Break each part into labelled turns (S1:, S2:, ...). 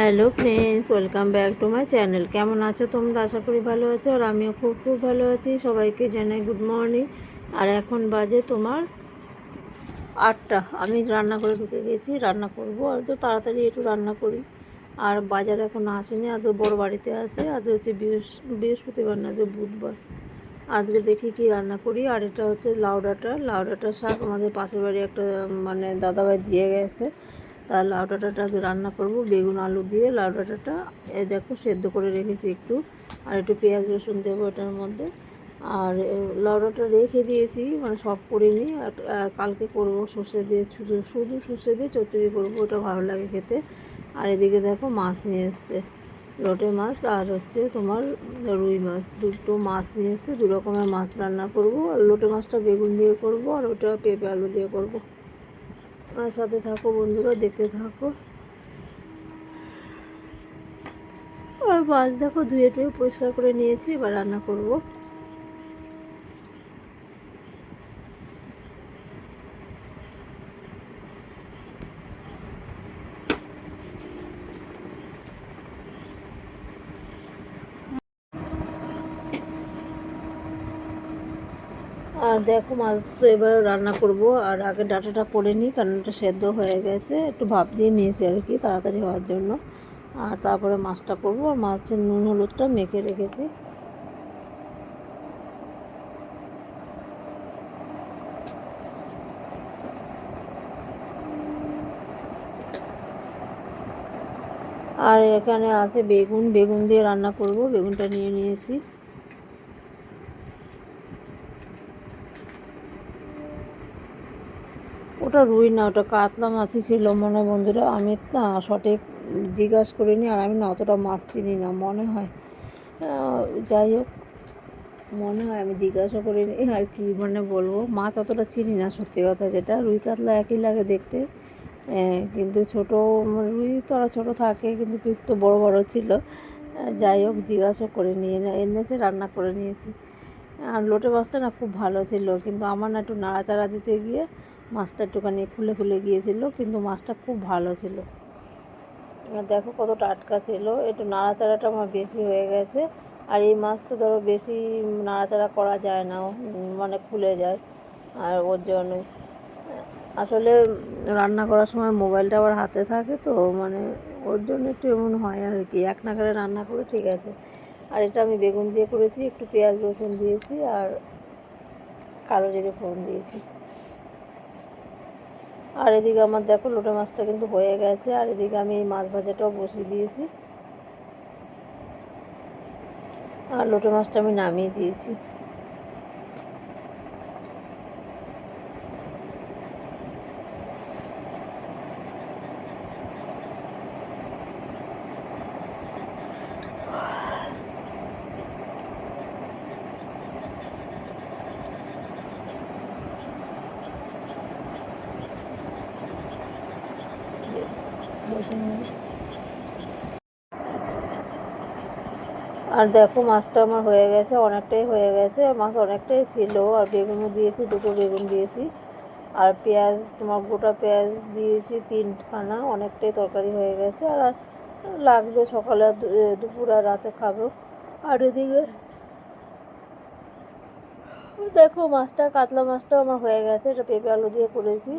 S1: Hello friends, welcome back to my channel. কেমন আছো তোমরা? আশা করি ভালো আছো আর আমিও খুব খুব ভালো আছি। সবাইকে জানাই গুড মর্নিং। আর এখন বাজে তোমার আটটা। আমি রান্না করে ঢুকে গেছি, রান্না করব। আর তো তাড়াতাড়ি একটু রান্না করি। আর বাজার এখন আসেনি, আজ বড় বাড়িতে আছে। আজ হচ্ছে বৃহস্প- বৃহস্পতিবার না যে বুধবার। আজকে দেখি কি রান্না করি। আর এটা হচ্ছে লাউ ডাঁটা। লাউ ডাঁটা শাক আমাদের পাশের বাড়ি একটা মানে দাদাভাই দিয়ে গেছে। তার লাউ ডাঁটাটা রান্না করব, বেগুন, আলু দিয়ে লাউ ডাঁটাটা এই দেখো সেদ্ধ করে রেখেছি একটু, আর একটু পেঁয়াজ, রসুন দেবো এটার মধ্যে। আর লাউ ডাঁটা রেখে দিয়েছি মানে সব করিনি আর কালকে করব সর্ষে দিয়ে শুধু শুধু সর্ষে দিয়ে চচ্চড়ি করব, ওটা ভালো লাগে খেতে। আর এদিকে দেখো মাছ নিয়ে এসছে, লটে মাছ আর হচ্ছে তোমার রুই মাছ, দুটো মাছ নিয়ে এসছে, দু রকমের মাছ রান্না করব। আর লোটে মাছটা বেগুন দিয়ে করব, আর ওটা পেঁপে, আলু দিয়ে করব। আমার সাথে থাকো বন্ধুরা, দেখতে থাকো। আর মাছ দেখো ধুয়ে টুয়ে পরিষ্কার করে নিয়েছি, এবার রান্না করব। আর দেখো মাছ তো এবার রান্না করব, আর আগে ডাটাটা করে নিই, কারণ এটা সেদ্ধ হয়ে গেছে। একটু ভাপ দিয়ে নিয়েছি আর কি তাড়াতাড়ি হওয়ার জন্য। আর তারপরে মাছটা করব, আর মাছের নুন হলুদটা মেখে রেখেছি। আর এখানে আছে বেগুন বেগুন দিয়ে রান্না করব, বেগুনটা নিয়ে নিয়েছি। ওটা রুই না, ওটা কাতলা মাছই ছিল মনে বন্ধুরা। আমি না সঠিক জিজ্ঞাসা করিনি আর আমি না অতটা মাছ চিনি না, মনে হয়। যাই হোক, মনে হয় আমি জিজ্ঞাসা করিনি আর কি মানে বলব। মাছ অতটা চিনি না, সত্যি কথা যেটা। রুই কাতলা একই লাগে দেখতে। কিন্তু ছোট রুই তো আর ছোটো থাকে, কিন্তু পিস তো বড় বড় ছিল। যাই হোক, জিজ্ঞাসা করে নিয়ে এনেছে, রান্না করে নিয়েছি। আর লোটে মাছটা না খুব ভালো ছিল, কিন্তু আমার না একটু নাড়াচাড়া দিতে গিয়ে মাছটা একটুখানি খুলে খুলে গিয়েছিল, কিন্তু মাছটা খুব ভালো ছিল। দেখো কত টাটকা ছিল, একটু নাড়াচাড়াটা আমার বেশি হয়ে গেছে। আর এই মাছ তো ধরো বেশি নাড়াচাড়া করা যায় না মানে খুলে যায়। আর ওর জন্য, আসলে রান্না করার সময় মোবাইলটা আবার হাতে থাকে তো মানে ওর জন্য একটু এমন হয় আর কি। এক নাগারে রান্না করে ঠিক আছে। আর এটা আমি বেগুন দিয়ে করেছি, একটু পেঁয়াজ রসুন দিয়েছি আর কালো জিরে ফোড়ন দিয়েছি। আর এদিকে আমার দেখো লোটে মাছটা কিন্তু হয়ে গেছে, আর এদিকে আমি এই মাছ ভাজাটাও বসিয়ে দিয়েছি। আর লোটে মাছটা আমি নামিয়ে দিয়েছি। আর দেখো মাছটা আমার হয়ে গেছে অনেকটাই হয়ে গেছে। মাছ অনেকটাই ছিল আর বেগুনও দিয়েছি দুটো বেগুন দিয়েছি। আর পেঁয়াজ তোমার গোটা পেঁয়াজ দিয়েছি তিনখানা অনেকটাই তরকারি হয়ে গেছে। আর আর লাগবে সকালে দুপুর আর রাতে খাব। আর এদিকে দেখো মাছটা কাতলা মাছটাও আমার হয়ে গেছে এটা পেঁপে আলু দিয়ে করেছি।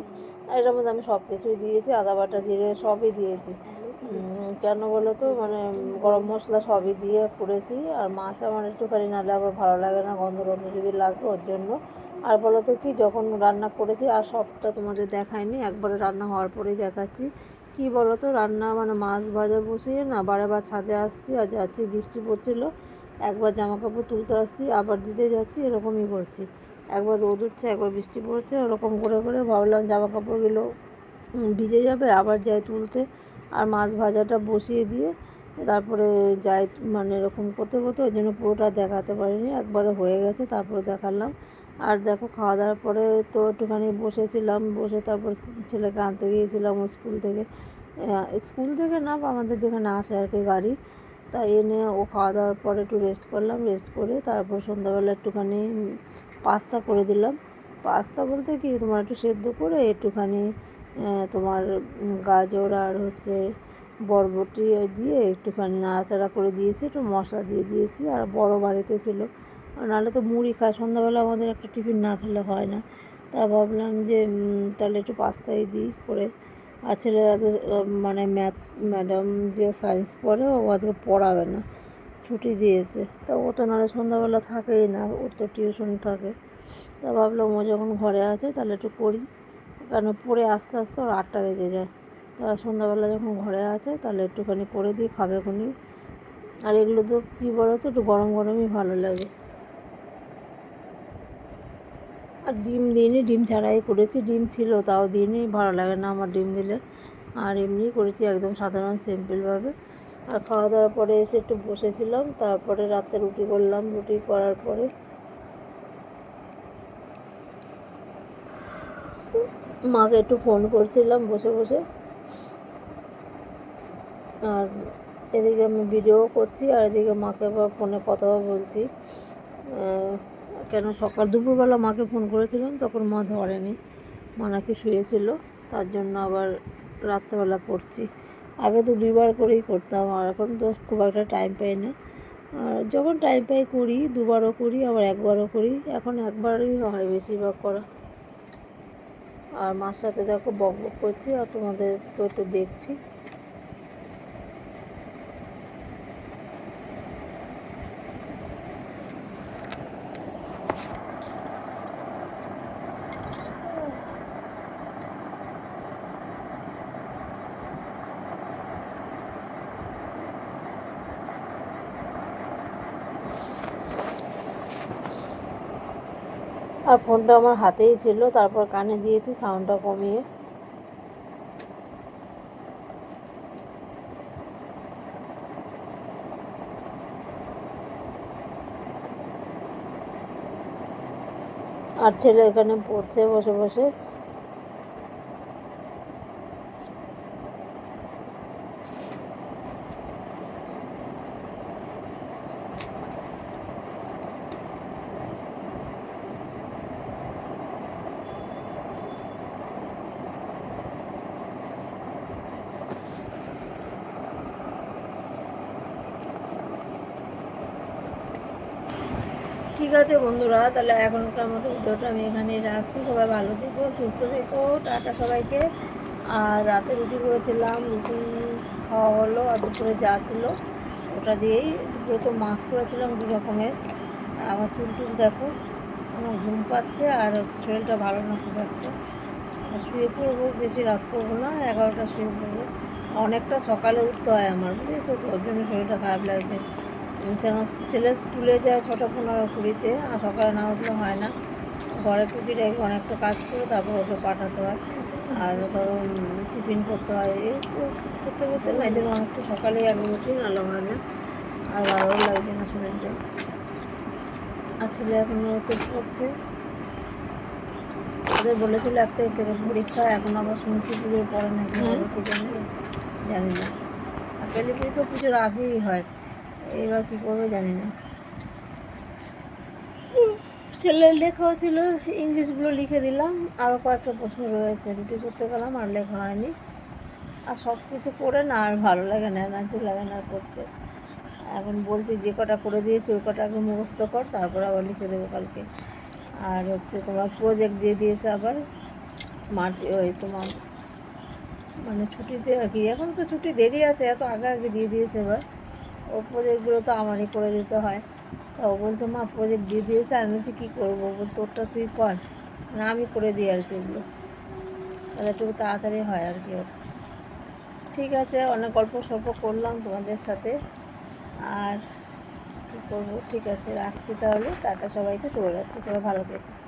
S1: আর এটার মধ্যে আমি সব কিছুই দিয়েছি আদা বাটা জিরে সবই দিয়েছি। কেন বলো তো? মানে গরম মশলা সবই দিয়ে করেছি। আর মাছ আমার একটুখানি নাহলে আবার ভালো লাগে না, গন্ধ গন্ধ যদি লাগে ওর জন্য। আর বলো তো কি, যখন রান্না করেছি, আর সবটা তোমাদের দেখায়নি একবারে রান্না হওয়ার পরেই দেখাচ্ছি। কি বলো তো, রান্না মানে মাছ ভাজা বসিয়ে না, বারে বার ছাদে আসছি, আর যাচ্ছি, বৃষ্টি পড়ছিল। একবার জামা কাপড় তুলতে আসছি, আবার দিতে যাচ্ছি, এরকমই করছি। একবার রোদ উঠছে, একবার বৃষ্টি পড়ছে, ওরকম করে করে ভাবলাম জামা কাপড়গুলো ভিজে যাবে, আবার যাই তুলতে। আর মাছ ভাজাটা বসিয়ে দিয়ে তারপরে যাই মানে এরকম করতে করতে ওই জন্য পুরোটা দেখাতে পারিনি, একবারে হয়ে গেছে, তারপরে দেখালাম। আর দেখো খাওয়া দাওয়ার পরে তো একটুখানি বসেছিলাম, বসে তারপর ছেলেকে আনতে গিয়েছিলাম স্কুল থেকে। স্কুল থেকে না আমাদের যেখানে আসে আর কি গাড়ি তাই এনে ও খাওয়া দাওয়ার পরে একটু রেস্ট করলাম রেস্ট করে তারপর সন্ধ্যাবেলা একটুখানি পাস্তা করে দিলাম। পাস্তা বলতে কি, তোমার একটু সেদ্ধ করে একটুখানি তোমার গাজর আর হচ্ছে বরবটি দিয়ে একটুখানি নাড়াচাড়া করে দিয়েছি, একটু মশলা দিয়ে দিয়েছি, আর বড় বাড়িতে ছিল। নাহলে তো মুড়ি খায়, সন্ধ্যাবেলা আমাদের একটা টিফিন না খেলে হয় না। তা ভাবলাম যে তাহলে একটু পাস্তাই দিই করে। আর ছেলেরা তো মানে ম্যাথ, ম্যাডাম যে সায়েন্স পড়ে, ও আজকে পড়াবে না, ছুটি দিয়েছে। তা ও তো নাহলে সন্ধ্যাবেলা থাকেই না, ওর তো টিউশন থাকে। তা ভাবলাম ও যখন ঘরে আছে, তাহলে একটু করি। কারণ পড়ে আস্তে আস্তে ওর আটটা বেজে যায়। তা সন্ধ্যাবেলা যখন ঘরে আছে, তাহলে একটুখানি করে দিই, খাবে খুনি। আর এগুলো তো কী বলো তো একটু গরম গরমই ভালো লাগে। আর ডিম দিইনি, ডিম ছাড়াই করেছি। ডিম ছিল, তাও দিইনি, ভালো লাগে না আমার ডিম দিলে। আর এমনিই করেছি, একদম সাধারণ, সিম্পলভাবে। আর খাওয়া দাওয়ার পরে এসে একটু বসেছিলাম, তারপরে রাতে রুটি করলাম। রুটি করার পরে মাকে একটু ফোন করছিলাম, বসে বসে। আর এদিকে আমি ভিডিও করছি, আর এদিকে মাকে আবার ফোনে কথাও বলছি। কেন সকাল, দুপুরবেলা মাকে ফোন করেছিলাম, তখন মা ধরেনি। মা নাকি শুয়েছিল, তার জন্য আবার রাত্রেবেলা করছি আগে তো দুইবার করেই করতাম, আর এখন তো খুব একটা টাইম পাই না। আর যখন টাইম পাই করি, দুবারও করি, আবার একবারও করি, এখন একবারই হয় বেশিরভাগ করা। আর মার সাথে দেখো বক বক করছি আর তোমাদের তো একটু দেখছি। আর ফোনটা আমার হাতেই ছিল, তারপর কানে দিয়েছি, সাউন্ডটা কমিয়ে। আর ছেলে এখানে পড়ছে বসে বসে। ঠিক আছে বন্ধুরা, তাহলে এখনকার মতো ভিডিওটা আমি এখানেই রাখছি। সবাই ভালো থেকো, সুস্থ থেকো, টাটা সবাইকে। আর রাতে রুটি করেছিলাম, রুটি খাওয়া হলো আর দুপুরে যা ছিল, ওটা দিয়েই দুপুরে তো মাছ করেছিলাম দু রকমের। আমার চুল টুল দেখো, আমার ঘুম পাচ্ছে আর শরীরটা ভালো না খুব একটা। শুয়ে পড়ব, বেশি রাত করব না এগারোটা শুয়ে পড়ব। অনেকটা সকালে উঠতে হয় আমার, বুঝেছ তো? ওর জন্য শরীরটা খারাপ লাগছে। ছেলে স্কুলে যায় ছটা পনেরো কুড়িতে, আর সকালে না উঠলে হয় না। ঘরে টুকিটাকি অনেকটা কাজ করে তারপর ওকে পাঠাতে হয়। আর ধরো টিফিন করতে হয়। এই কর- করতে করতে জন্য অনেকটা সকালেই আগে উঠি নাহলে হয় না। আর ভালো লাগছে না শরীরটা। আর ছেলে এখনও চেক করছে ওদের বলেছিল এক তারিখ থেকে পরীক্ষা, এখন আবার শুনছি পুজোর পরে নাকি জানি না। আর পেলিপুরি তো পুজোর আগেই হয়। এবার কী করবে জানি না। ছেলের লেখাও ছিল ইংলিশগুলো লিখে দিলাম আরও কয়েকটা প্রশ্ন রয়েছে রুটি করতে গেলাম, আর লেখা হয়নি। আর সব কিছু করে না, আর ভালো লাগে না, এনার্জি লাগে না করতে এখন বলছি, যে কটা করে দিয়েছি, ওই কটা আগে মুখস্থ কর, তারপর আবার লিখে দেবো কালকে। আর হচ্ছে তোমার প্রজেক্ট দিয়ে দিয়েছে আবার, মাটি, ওই তোমার মানে ছুটিতে আর কি এখন তো ছুটি দেরি আছে, এত আগে আগে দিয়ে দিয়েছে এবার। ও প্রজেক্টগুলো তো আমারই করে দিতে হয়। তা ও বলছে, মা প্রজেক্ট দিয়ে দিয়েছে, আমি বলছি, কী করব? তোরটা তুই কর। না, আমি করে দিই আর কি এগুলো তাহলে একটু তাড়াতাড়ি হয় আর কি ঠিক আছে, অনেক গল্প সল্প করলাম তোমাদের সাথে। আর কী করব? ঠিক আছে, রাখছি তাহলে। টাটা সবাইকে, শুভরাত্রি। সবাই ভালো থেকো।